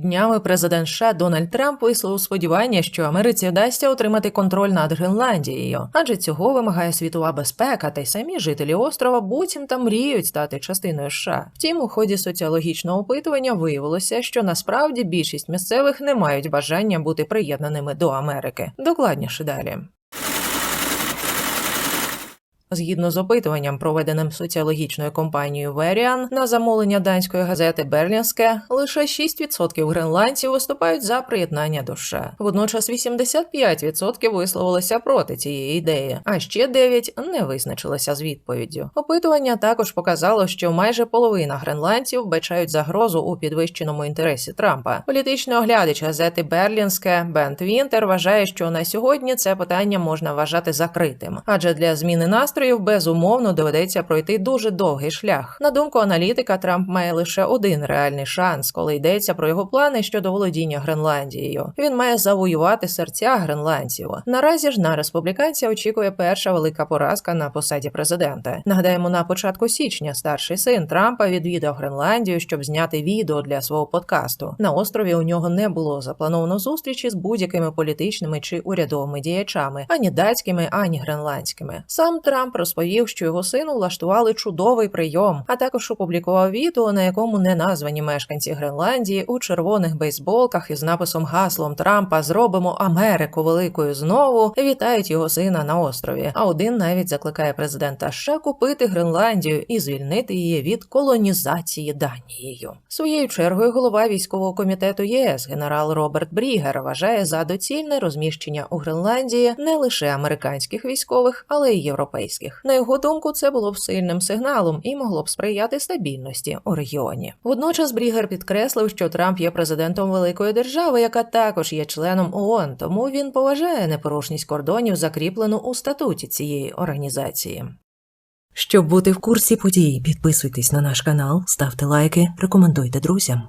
Днями президент США Дональд Трамп висловив сподівання, що Америці вдасться отримати контроль над Гренландією, адже цього вимагає світова безпека, та й самі жителі острова буцімта мріють стати частиною США. Втім, у ході соціологічного опитування виявилося, що насправді більшість місцевих не мають бажання бути приєднаними до Америки. Докладніше далі. Згідно з опитуванням, проведеним соціологічною компанією Verian, на замовлення данської газети Берлінське, лише 6% гренландців виступають за приєднання до США. Водночас 85% висловилися проти цієї ідеї, а ще 9% не визначилися з відповіддю. Опитування також показало, що майже половина гренландців бачають загрозу у підвищеному інтересі Трампа. Політичний оглядач газети Берлінське Бент Вінтер вважає, що на сьогодні це питання можна вважати закритим, адже для зміни настрою настроїв безумовно доведеться пройти дуже довгий шлях. На думку аналітика, Трамп має лише один реальний шанс, коли йдеться про його плани щодо володіння Гренландією. Він має завоювати серця гренландців. Наразі ж на республіканця очікує перша велика поразка на посаді президента. Нагадаємо, на початку січня старший син Трампа відвідав Гренландію, щоб зняти відео для свого подкасту. На острові у нього не було заплановано зустрічі з будь-якими політичними чи урядовими діячами, ані датськими, ані гренландськими. Сам Трамп розповів, що його сину влаштували чудовий прийом, а також опублікував відео, на якому не названі мешканці Гренландії у червоних бейсболках із написом гаслом Трампа Зробимо Америку великою знову. Вітають його сина на острові. А один навіть закликає президента США купити Гренландію і звільнити її від колонізації Данією. Своєю чергою голова військового комітету ЄС генерал Роберт Брігер вважає за доцільне розміщення у Гренландії не лише американських військових, але й європейських. На його думку, це було б сильним сигналом і могло б сприяти стабільності у регіоні. Водночас Брігер підкреслив, що Трамп є президентом великої держави, яка також є членом ООН, тому він поважає непорушність кордонів, закріплену у статуті цієї організації. Щоб бути в курсі подій, підписуйтесь на наш канал, ставте лайки, рекомендуйте друзям.